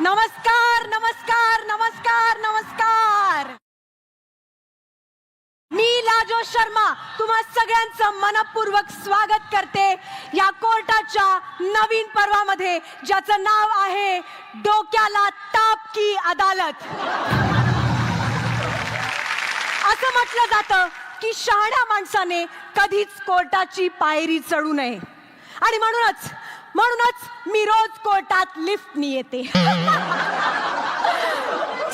नमस्कार नमस्कार नमस्कार नमस्कार. मी लाजो शर्मा तुम्हा सगळ्यांचं मनपूर्वक स्वागत करते या कोर्टाच्या नवीन पर्वामध्ये ज्याचं नाव आहे डोक्याला ताप की अदालत. असं म्हटलं जातं की शहाण्या माणसाने कधीच कोर्टाची पायरी चढू नये. आणि म्हणूनच म्हणूनच मी रोज कोर्टात लिफ्टनी येते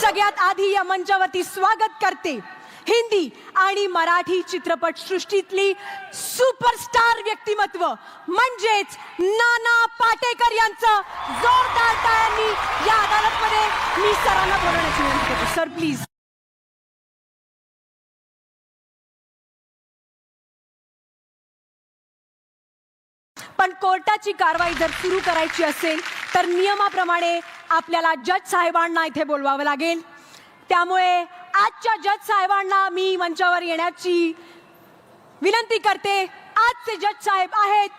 सगळ्यात आधी या मंचावरती स्वागत करते हिंदी आणि मराठी चित्रपट सृष्टीतली सुपरस्टार व्यक्तिमत्व म्हणजेच नाना पाटेकर यांचं जोरदार टाळ्यांनी या अदालतमध्ये मी सरांना बोलवण्याची विनंती करते. सर प्लीज पण कोर्टाची कारवाई जर सुरू करायची असेल तर नियमाप्रमाणे आपल्याला जज साहेबांना इथे बोलवावं लागेल. त्यामुळे आजच्या जज साहेबांना मी मंचावर येण्याची विनंती करते. आजचे जज साहेब आहेत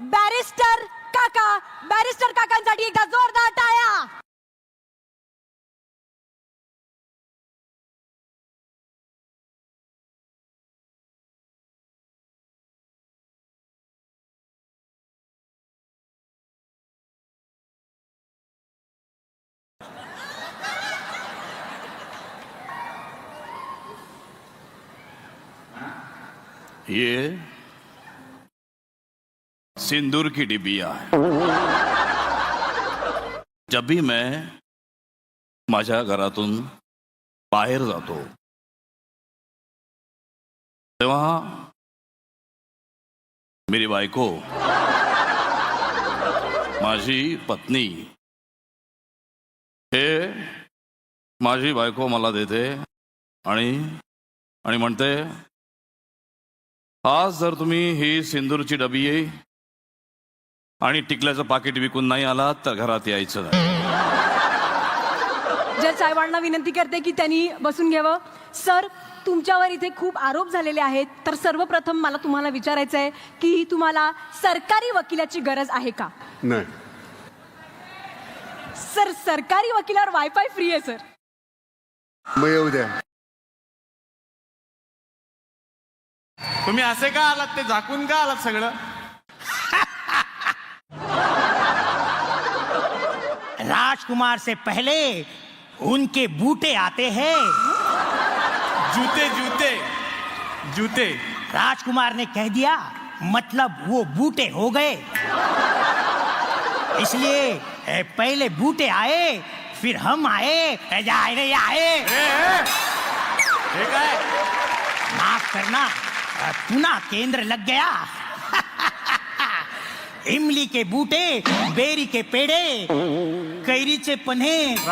बॅरिस्टर काका. बॅरिस्टर काकांसाठी एकदा जोरदार टाळ्या! ये सिंदूर की डिबिया आहे जब भी मैं माझ्या घरातून बाहेर जातो तेव्हा मेरी बायको माझी पत्नी हे माझी बायको मला देते आणि आणि म्हणते आज जर तुम्ही ही सिंदूरची डबी आणि टिकल्याचं पाकिट विकून नाही आलात तर घरात यायचं नाही. जज साहेबांना विनंती करते की त्यांनी बसून घ्यावं. सर तुमच्यावर इथे खूप आरोप झालेले आहेत. तर सर्वप्रथम मला तुम्हाला विचारायचं आहे की तुम्हाला सरकारी वकिलाची गरज आहे का? नाही. सर सरकारी वकिलावर वायफाय फ्री आहे सर. मग येऊ द्या. तुम्ही असे का आलात? ते झाकून का आलात सगळं? राजकुमार से पहले उनके बूटे आते हैं। जूते जूते जूते। राजकुमार ने कह दिया मतलब वो बूटे हो गए। इसलिए पहले बूटे आए फिर हम आए जाए आए। माफ करना। पुनः केंद्र लग गया। इमली के बूटे बेरी के पेड़े कैरीचे पन्हे।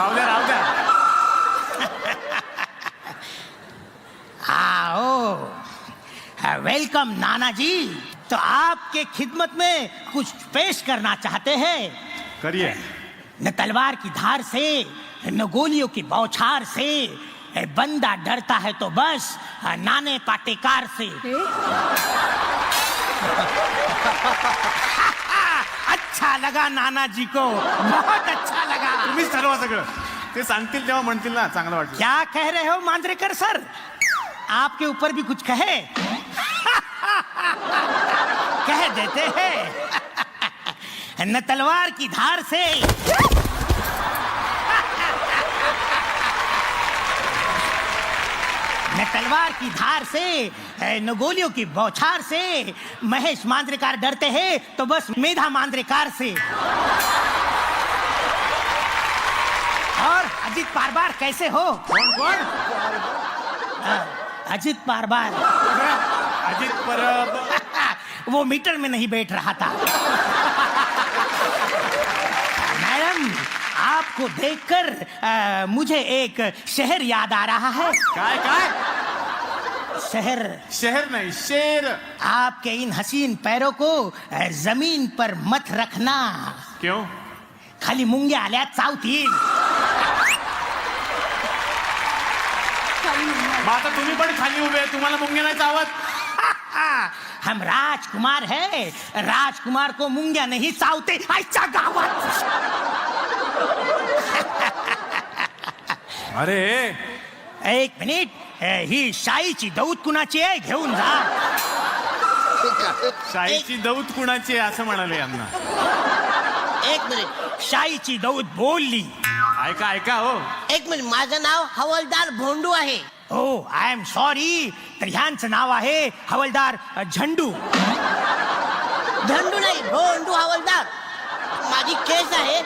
आओ वेलकम नाना जी तो आपके खिदमत में कुछ पेश करना चाहते हैं। करिए। न तलवार की धार से न गोलियों की बौछार से बंदा डरता है तो बस नाने पाटेकार से। अच्छा लगा नाना जी को बहुत अच्छा लगा। तुम्हीच ठरवा सगळं. ते सांगतील तेव्हा म्हणतील ना चांगलं वाटलं. क्या कह रहे हो मांजरेकर सर? आपके ऊपर भी कुछ कहे? कह देते हैं। न तलवार की धार से। न तलवार की धार से न गोलियों की बौछार से महेश मांद्रेकार डरते हैं तो बस मेधा मांद्रेकार से। और अजित बार बार कैसे हो? कोण कोण अजित बार बार अजित परब वो मीटर में नहीं बैठ रहा था। आपको देखकर मुझे एक शहर याद आ रहा है। काय काय? शहर। शहर नाही शेर। आपके इन हसीन पैरों को जमीन पर मत रखना। क्यों? खाली मुंग्या आल्या चावतील। मग आता तुम्ही पण खाली उभे आहे, तुम्हाला मुंगे नाही चावत? हम राजकुमार है राजकुमार को मुंग्या नहीं चावते आजच्या गावात। अरे. एक मिनिट. ए, ही शाईची दौत कुणाची आहे? घेऊन जा. शाहीची दौत कुणाची आहे असं म्हणाले यांना. एक मिनिट. शाईची दौत बोलली. ऐका ऐका हो. एक मिनिट. माझं नाव हवालदार भोंडू आहे. हो आय एम सॉरी तर ह्यांचं नाव आहे हवलदार अ, झंडू. झंडू नाही भोंडू हवालदार. माझी केस आहे.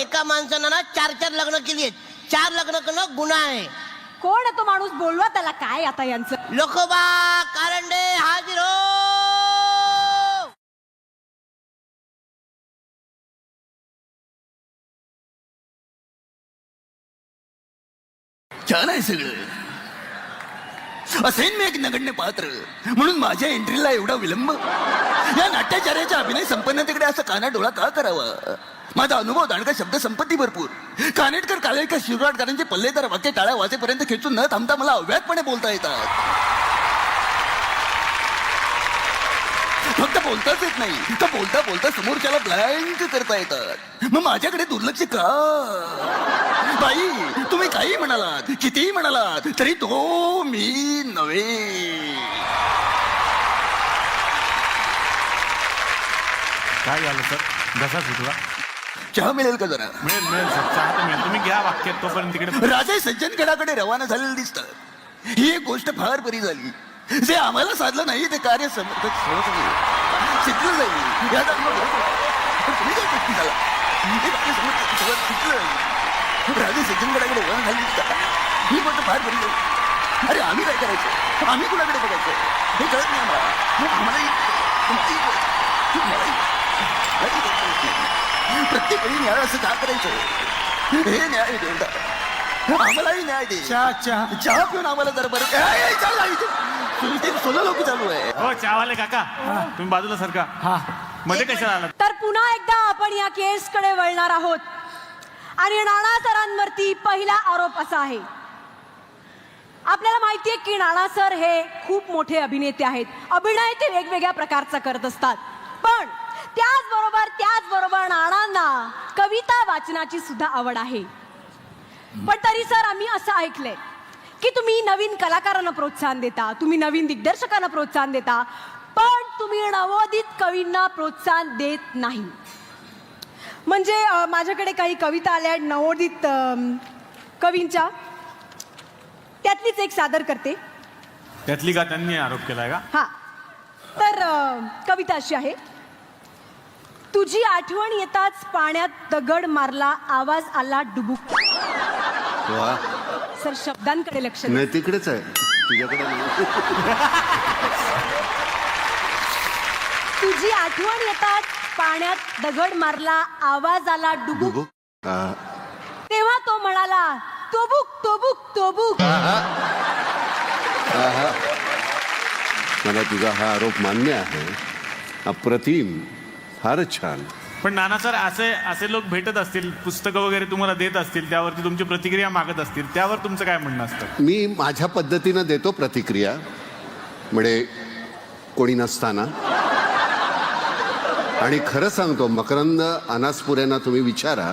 एका माणसानं ना चार चार लग्न केली आहेत. चार लग्न करणं गुन्हा आहे. कोण आहे तो माणूस बोलवा त्याला काय आता यांचं? लोकोबा कारंडे हाजीर हो! छान आहे सगळं. असेन मी एक नगण्य पात्र म्हणून माझ्या एंट्रीला एवढा विलंब. या नाट्याचार्याच्या अभिनय संपन्नतेकडे असं काना डोळा का करावा? माझा अनुभव दांडका शब्द संपत्ती भरपूर. कानेटकर कालेकर शिवराटकरांचे पल्लेदार वाक्य टाळ्या वाजेपर्यंत खेचून न थांबता मला अव्यातपणे बोलता येतात. फक्त बोलताच येत नाही तर बोलता बोलता समोरच्याला ब्लँक करता येतात. मग माझ्याकडे दुर्लक्ष का? बाई तुम्ही काही म्हणालात कितीही म्हणालात तरी तो मी नव्हे. काय झालं सर घसा सुटला चहा मिळेल का जरा? मिळेल मिळेल सर. चहा तर मिळेल. तुम्ही घ्या वाक्यात तोपर्यंत तिकडे राजे सज्जनगडाकडे रवाना झालेले दिसतात ही एक गोष्ट फार बरी झाली. जे आम्हाला साधलं नाही ते कार्य समर्थक. शिकलं जाईल आम्हाला गोष्टी झाला. राजे सज्जनगडाकडे रवाना झाले दिसतात ही गोष्ट फार बरी झाली. अरे आम्ही काय करायचं? आम्ही कुणाकडे बघायचं? हे कळत नाही आम्हाला. आम्हालाही प्रत्येक वेळी का करायचं हे न्याय देऊन आम्हालाही न्याय दे चहा चहा चहा पिऊन आम्हाला जर बरं सोनं लोक चालू आहे हो चहावाले काका तुम्ही बाजूला सरका मध्ये कशाला आलात तर पुन्हा एकदा आपण या केसकडे वळणार आहोत. आणि नाना सरांवरती पहिला आरोप असा आहे. आपल्याला माहितीये की नाना सर हे खूप मोठे अभिनेते आहेत. अभिनय ते वेगवेगळ्या प्रकारचा करत असतात. त्याचबरोबर नानांना कविता वाचनाची सुद्धा आवड आहे. पण तरी सर आम्ही असं ऐकलंय की तुम्ही नवीन कलाकारांना प्रोत्साहन देता तुम्ही नवीन दिग्दर्शकांना प्रोत्साहन देता पण तुम्ही नवोदित कवींना प्रोत्साहन देत नाही. म्हणजे माझ्याकडे काही कविता आल्या नवोदित कवींच्या. त्यातलीच एक सादर करते. त्यातली का? त्यांनी आरोप केलाय का? हा. तर कविता अशी आहे. तुझी आठवण येताच पाण्यात दगड मारला आवाज आला डुबुक. वा. सर शब्दांकडे लक्ष द्या. नाही तिकडेच आहे. तुझ्याकडे नाही. तुझी आठवण येताच पाण्यात दगड मारला आवाज आला डुबुक. हा. तेव्हा तो म्हणाला तोबुक तोबुक तोबुक. मला तुझा हा आरोप मान्य आहे. अप्रतिम. फारच छान. पण नाना सर असे असे लोक भेटत असतील पुस्तकं वगैरे तुम्हाला देत असतील त्यावरती तुमची प्रतिक्रिया मागत असतील त्यावर तुमचं काय म्हणणं असतं? मी माझ्या पद्धतीनं देतो प्रतिक्रिया म्हणजे कोणी नसताना. आणि खरं सांगतो मकरंद अनासपुऱ्यांना तुम्ही विचारा.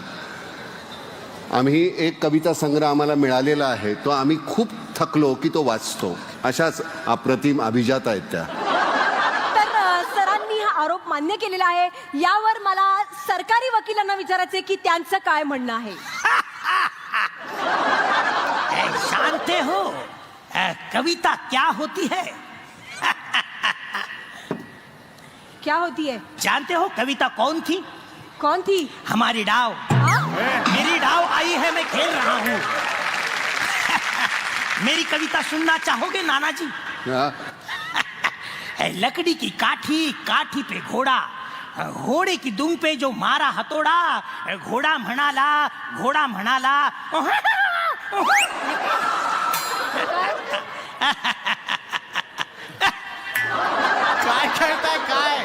आम्ही एक कविता संग्रह आम्हाला मिळालेला आहे तो आम्ही खूप थकलो की तो वाचतो. अशाच अप्रतिम अभिजात आहेत त्या तर अ, सरांनी हा आरोप मान्य केलेला आहे. यावर मला सरकारी वकिलांना विचारायचे की त्यांचं काय म्हणणं आहे. जानते हो. ए, कविता क्या होती है? क्या होती है? जानते हो कविता कौन थी? कौन थी? हमारी डाव। हाँ? मेरी डाव आई है मैं खेल रहा हूँ। मेरी कविता सुनना चाहोगे नाना जी हा? लकड़ी की काठी काठी पे घोड़ा घोड़े की दुम पे जो मारा हथोड़ा घोड़ा म्हणाला घोड़ा म्हणाला काय खेळताय काय?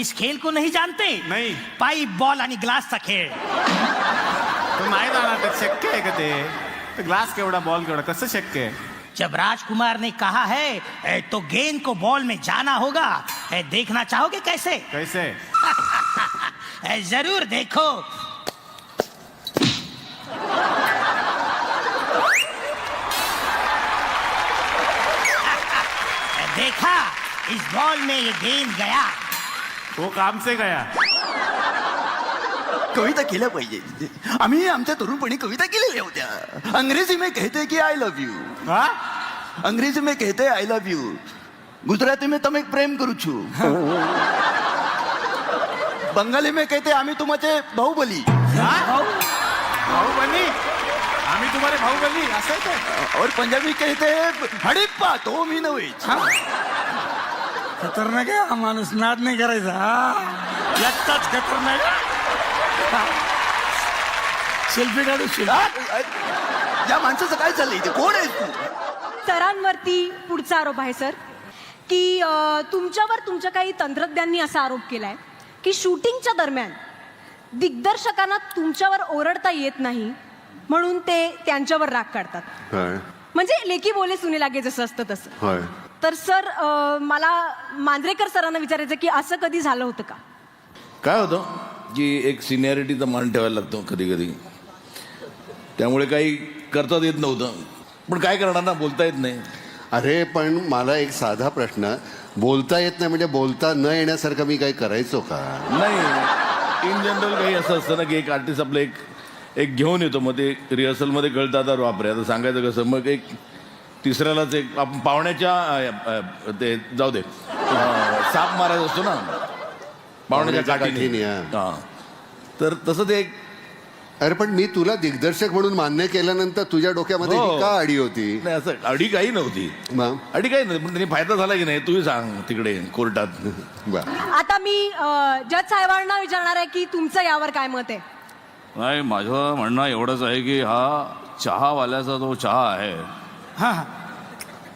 इस खेल को नहीं जानते? नहीं. पाइप बॉल आणि ग्लासचा खेळ। तो नाही जाणार ते शक्य आहे का ते? ते ग्लास केवढा बॉल केवढा कसं शक्य आहे? जब राजकुमार ने कहा है तो गेंद को बॉल में जाना होगा देखना चाहोगे कैसे? कैसे? ज़रूर देखो। देखा इस बॉल में ये गेंद गया। वो काम से गया। कविता केल्या पाहिजे. आम्ही आमच्या तरुणपणी कविता केलेल्या होत्या. अंग्रेजी में कहते की आय लव्ह यू हा? अंग्रेजी में कहते आय लव्ह यू गुजराती मी तमे प्रेम करू छू. बंगाली में कहते आम्ही तुमचे बाहुबली. बाहुबली? आम्ही तुम्हाला बाहुबली असं और पंजाबी कहते हडिप्पा तो मी नव्हे खतरनाक आहे माणूस. नाद नाही करायचा. खतरनाक आहे. सेल्फी काढू या माणसाचं काय चाललंय इथे? कोण आहेस तू? सरांवरती पुढचा आरोप आहे सर की अ, तुमच्यावर तुमच्या काही तंत्रज्ञांनी असा आरोप केलाय की शूटिंगच्या दरम्यान दिग्दर्शकांना तुमच्यावर ओरडता येत नाही म्हणून ते त्यांच्यावर राग काढतात. होय. म्हणजे लेकी बोले सुने लागे जसं असतं तसं. होय. तर सर अ, मला मांजरेकर सरांना विचारायचं की असं कधी झालं होतं का? काय होतं? की एक सिनियरिटीचा मान ठेवायला लागतो कधी कधी. त्यामुळे काही करताच येत नव्हतं. पण काय करणार ना बोलता येत नाही. अरे पण मला एक साधा प्रश्न. बोलता येत नाही म्हणजे बोलता न येण्यासारखं मी काही करायचो का? नाही. इन जनरल काही असं असतं ना की एक आर्टिस्ट आपलं एक एक घेऊन येतो. मग ते रिहर्सलमध्ये कळतं आता वापरे आता सांगायचं कसं? मग एक तिसऱ्यालाच एक आपण पाहुण्याच्या ते जाऊ दे. साप मारायचा असतो ना. पाहुण्याच्या काठीने हा. तर तसं ते एक अरे पण मी तुला दिग्दर्शक म्हणून मान्य केल्यानंतर तुझ्या डोक्यामध्ये हो. ही का आडी होती. नाही असं अडी काही नव्हती. मग अडी काही नाही पण त्यांनी फायदा झाला की नाही तूही सांग तिकडे कोर्टात. बर आता मी अ, जज साहेबांना विचारणार आहे की तुमचं यावर काय मत आहे? नाही माझं म्हणणं एवढंच आहे की हा चहावाल्याचा जो चहा आहे. हा.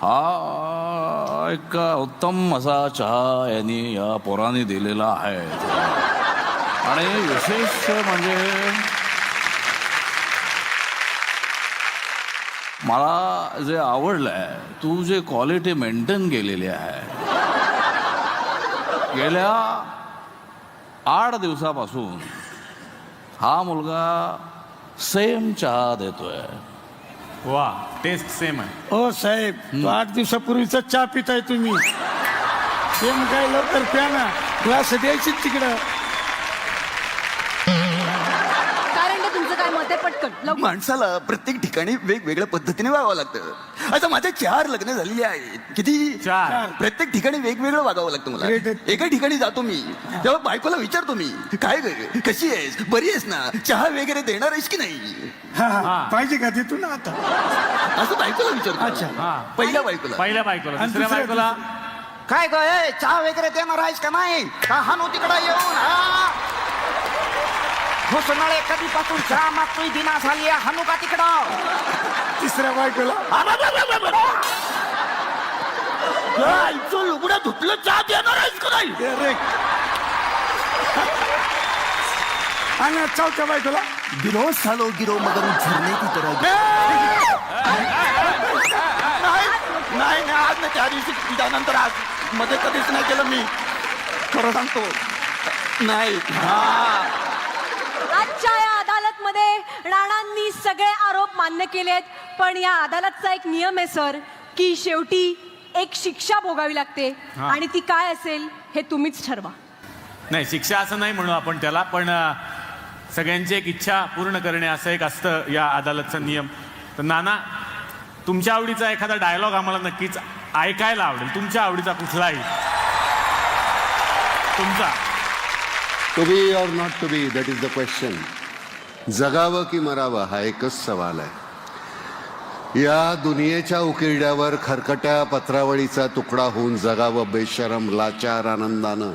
हा. एक उत्तम असा चहा यांनी या पोराने दिलेला आहे आणि विशेष म्हणजे मला जे आवडलंय तू जे क्वालिटी मेंटेन केलेली आहे गेल्या आठ दिवसापासून हा मुलगा सेम चहा देतोय वा टेस्ट सेम आहे. हो साहेब आठ दिवसापूर्वीचा चहा पिताय तुम्ही. मग काय लवकर प्या ना. ग्लास द्यायची तिकडं. आहे पटकन लवकर. माणसाला प्रत्येक ठिकाणी वेगवेगळ्या पद्धतीने वागावं लागतं. आता माझे चार लग्न झालेली आहेत. किती? चार. प्रत्येक ठिकाणी वेगवेगळं वागावं लागतं मला. Great. एका ठिकाणी जातो मी. तेव्हा बायकोला विचारतो मी काय ग? कशी आहेस? बरी आहेस ना? चहा वगैरे देणार आहेस की नाही? हा हा. पाहिजे का? तिथून ना आता. असं बायकोला विचारतो. अच्छा. हा. पहिल्या बायकोला. पहिल्या बायकोला. आणि दुसऱ्या दुसऱ्या- बायकोला काय ग? ए, चहा वगैरे देणार आहेस का नाही? का हानू तिकडं येऊन? हा? कधीपासून चहा मागतोय दिना झाली आहे, हानू का तिकडं. तिसऱ्या बायकोला. आईचं लुगडं धुतलं चहा देणार आहेस का नाही? आणि चौथ्या बायकोला. गिरो सालो गिरो मगर झरने की तरह नाही नाही नाही, आज नाही त्या दिवशी त्यानंतर आज मध्ये कधीच नाही केलं मी. खरं सांगतो. नाही. हा. आजच्या या अदालतमध्ये राणांनी सगळे आरोप मान्य केलेत पण या अदालतचा एक नियम आहे सर की शेवटी एक शिक्षा भोगावी लागते. हा. आणि ती काय असेल हे तुम्हीच ठरवा. नाही शिक्षा असं नाही म्हणू आपण त्याला पण अ, सगळ्यांची एक इच्छा पूर्ण करणे असं एक असतं या अदालतचा नियम. तर नाना तुमच्या आवडीचा एखादा डायलॉग आम्हाला नक्कीच ऐकायला आवडेल. तुमच्या आवडीचा कुठलाही. तुमचा. To be or not to be that is the question जगावं की मरावं हा एकच सवाल आहे. या दुनियेच्या उकिरड्यावर खरकट्या पत्रावळीचा तुकडा होऊन जगावं बेशरम लाचार आनंदानं.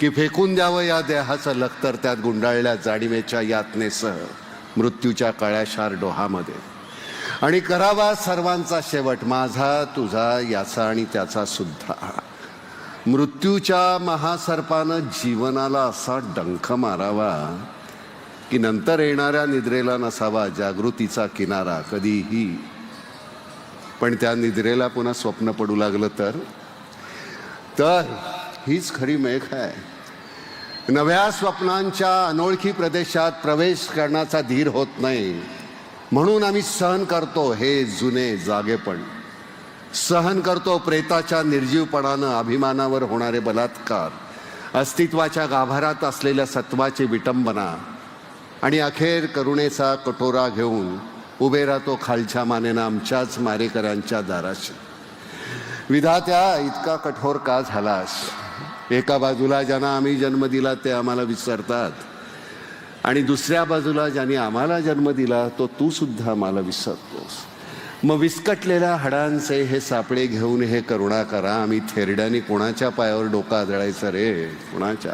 की फेकून द्यावं या देहाचं लखतर त्यात गुंडाळल्या जाणीवेच्या यातनेसह मृत्यूच्या काळ्याशार डोहामध्ये. आणि करावा सर्वांचा शेवट माझा तुझा याचा आणि त्याचा सुद्धा. मृत्यूच्या महासर्पानं जीवनाला असा डंख मारावा की नंतर येणाऱ्या निद्रेला नसावा जागृतीचा किनारा कधीही. पण त्या निद्रेला पुन्हा स्वप्न पडू लागलं तर? तर हीच खरी मेघ आहे. नव्या स्वप्नांच्या अनोळखी प्रदेशात प्रवेश करण्याचा धीर होत नाही. म्हणून आम्ही सहन करतो हे जुने जागेपण. सहन करतो प्रेताच्या निर्जीवपणानं अभिमानावर होणारे बलात्कार अस्तित्वाच्या गाभारात असलेल्या सत्वाची विटंबना आणि अखेर करुणेचा कटोरा घेऊन उभे राहतो खालच्या मानेनं आमच्याच मारेकरांच्या दाराशी. विधात्या इतका कठोर का झालास? एका बाजूला ज्यांना आम्ही जन्म दिला ते आम्हाला विसरतात. आणि दुसऱ्या बाजूला ज्याने आम्हाला जन्म दिला तो तू सुद्धा आम्हाला विसरतोस. मग विस्कटलेल्या हाडांचे हे सापळे घेऊन हे करुणा करा आम्ही थेरड्याने कोणाच्या पायावर डोका आदळायचं रे? कोणाच्या?